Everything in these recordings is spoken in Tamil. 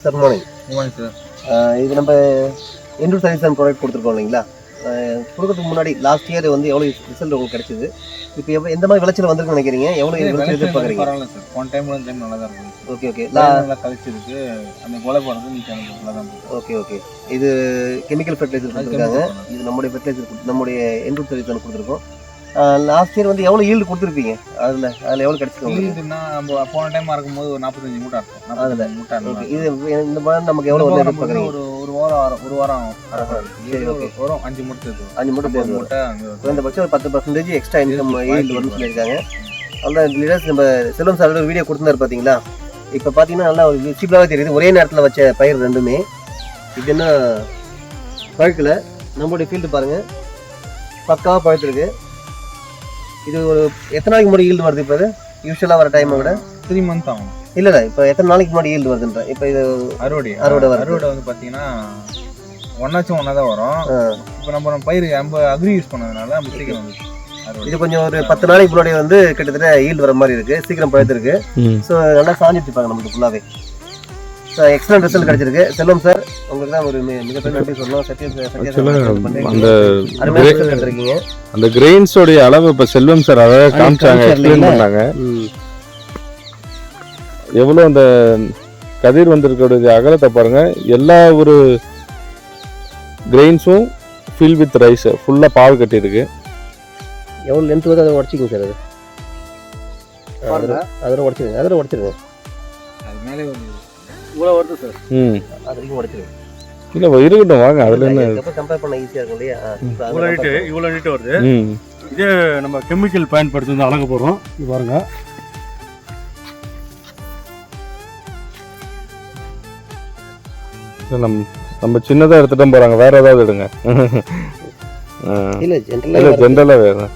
சார் மார்னிங் ஆமாங்க சார் இது நம்ம எண்டூர் சர்வீஸ் அண்ட் ப்ராடக்ட் கொடுத்துருக்கோம் இல்லைங்களா? அஹ் கொடுக்கறதுக்கு முன்னாடி லாஸ்ட் இயர் வந்து எவ்வளோ ரிசல்ட் உங்களுக்கு கிடைச்சது? இப்போ எவ்வளோ எந்த மாதிரி விளைச்சல் வந்திருக்குன்னு நினைக்கிறீங்க? எவ்வளோ விளைச்சல் எதிர்பார்க்குறீங்க? பரவாயில்ல சார் போன டைம் டைம் நல்லா தான் இருக்கும் ஓகே ஓகே நல்லா கழிச்சிருக்கு. அந்த கொலை போடுறது நீ எனக்கு நல்லா தான் ஓகே ஓகே இது கெமிக்கல் ஃபெர்டிலைசர் கொடுத்துருக்காங்க. இது நம்முடைய ஃபெர்டிலைசர் நம்முடைய எண்டூர் சர்வீஸ் அண்ட் கொடுத்துருக்கோம். லாஸ்ட் இயர் வந்து எவ்வளோ ஈல்டு கொடுத்துருப்பீங்க? அதில் அதில் எவ்வளோ கிடைச்சிருக்கு இதுன்னா நம்ம போன டைம் இருக்கும்போது ஒரு நாற்பத்தஞ்சு மூட்டை இருக்கும். நாற்பத்தஞ்சு மூட்டை இது இந்த மாதிரி நமக்கு எவ்வளோ வந்து ஒரு ஒரு வாரம் ஆகும். ஒரு வாரம். ஆகும். வரும். அஞ்சு மூட்டை அஞ்சு மூட்டை தேர்வு மூட்டை. குறைந்தபட்சம் ஒரு பத்து பர்சன்டேஜ் எக்ஸ்ட்ரா இன்கம் ஈல்டு வரும்னு சொல்லியிருக்காங்க அதான் லீடர்ஸ் நம்ம செல்வம் சார் வீடியோ கொடுத்துருந்தாரு பார்த்தீங்களா இப்போ பார்த்தீங்கன்னா நல்லா விசிபிளாகவே தெரியுது. ஒரே நேரத்தில் வச்ச பயிர் ரெண்டுமே. இது என்ன பழுக்கல. நம்மளுடைய ஃபீல்டு பாருங்க. பக்காவாக பழுத்துருக்கு. இது ஒரு எத்தனை நாளைக்கு முன்னாடி ஈல்டு வருது இப்போ இது? யூஸ்வலாக வர டைமை விட? த்ரீ மந்த் ஆகும். இல்லை இல்லை இப்போ எத்தனை நாளைக்கு முன்னாடி ஈல்டு வருதுன்ற? இப்போ இது அறுவடை. அறுவடை வருது. அறுவடை வந்து பார்த்தீங்கன்னா ஒன்னாச்சும் ஒன்றா தான் வரும். இப்போ நம்ம நம்ம பயிர் நம்ம அக்ரி யூஸ் பண்ணதுனால நம்ம சீக்கிரம் வந்து அறுவடை. இது கொஞ்சம் ஒரு பத்து நாளைக்கு முன்னாடி வந்து கிட்டத்தட்ட ஈல்டு வர மாதிரி இருக்கு. சீக்கிரம் பழுத்திருக்கு. ஸோ நல்லா சாஞ்சிருப்பாங்க நமக்கு ஃபுல்லாகவே எக்ஸலன்ட் ரிசல்ட் கிடைச்சிருக்கு. செல்வம் சார் உங்களுக்கு தான் ஒரு மிகப்பெரிய நன்றி சொல்லணும். சத்யம் சத்யா Actually, அந்த எடுத்திருக்கீங்க. அந்த கிரெயின்ஸோடைய அளவு இப்ப செல்வம் சார் அழகா காமிச்சாங்க எக்ஸ்பிளைன்? பண்ணாங்க. எவ்வளவு அந்த கதிர் வந்திருக்கக்கூடிய அகலத்தை பாருங்க. எல்லா ஒரு கிரெயின்ஸும் ஃபில் வித் ரைஸ் ஃபுல்லா பால் கட்டியிருக்கு. எவ்வளோ லென்த் வருது அதை உடச்சிக்கங்க சார் அது. அதில் அதில் உடச்சிருங்க. அதில் உடச்சிருங்க. அது மேலே இவ்வளோ வருது சார் ம். அது வரைக்கும் உடச்சிருங்க இல்ல இருக்கட்டும் வாங்க. அதுல என்ன? கம்பேர் பண்ண ஈஸியாக இருக்கும் இல்லையா? இவ்வளோ பண்ணுங்க. இவ்வளோ நீட்டு வருது. ம். இதே நம்ம கெமிக்கல் பயன்படுத்தி வந்து அழக போகிறோம் இது பாருங்க. இல்ல, நம்ம நம்ம சின்னதா எடுத்துட்டு போறாங்க. வேற ஏதாவது எடுங்க. இல்ல இல்ல ஜென்ரலாக ஜென்ரலா வேற.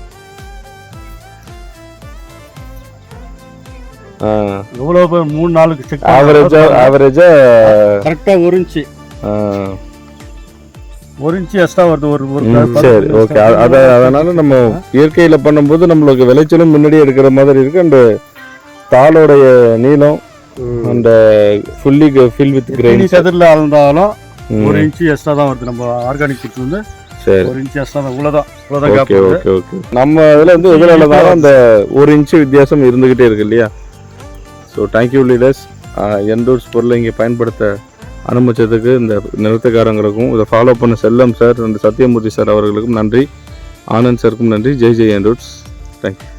எவ்வளோ மூணு நாளுக்கு செக் ஆவரேஜா ஆவரேஜா கரெக்டாக ஒரு இன்ச்சு. ஒரு இன்ச்சு எக்ஸ்ட்ரா வருது ஒரு ஒரு சரி ஓகே அத அதனால நம்ம இயற்கையில பண்ணும்போது நம்மளுக்கு விளைச்சலும் முன்னாடி எடுக்கிற மாதிரி இருக்கு. அண்ட் தாளோடைய நீளம் அந்த ஃபுல்லி ஃபில் வித் கிரெயின் செதரில் அளந்தாலும் ஒரு இன்ச்சு எக்ஸ்ட்ரா தான் வருது. நம்ம ஆர்கானிக் ஃபுட்ஸ் வந்து சரி. ஒரு இன்ச்சு எக்ஸ்ட்ரா தான் இவ்வளோதான் இவ்வளோதான் ஓகே ஓகே ஓகே நம்ம இதுல வந்து எதுல இருந்தாலும் அந்த ஒரு இன்ச்சு வித்தியாசம் இருந்துகிட்டே இருக்கு இல்லையா? ஸோ தேங்க்யூ லீடர்ஸ் எண்டூர்ஸ் பொருளை இங்கே பயன்படுத்த அனுமதிச்சதுக்கு இந்த நிறுத்தக்காரங்களுக்கும் இதை ஃபாலோ பண்ண செல்லம் சார் அந்த சத்யமூர்த்தி சார் அவர்களுக்கும் நன்றி. ஆனந்த் சாருக்கும் நன்றி. ஜெய் ஜெய் எண்டூர்ஸ் தேங்க்யூ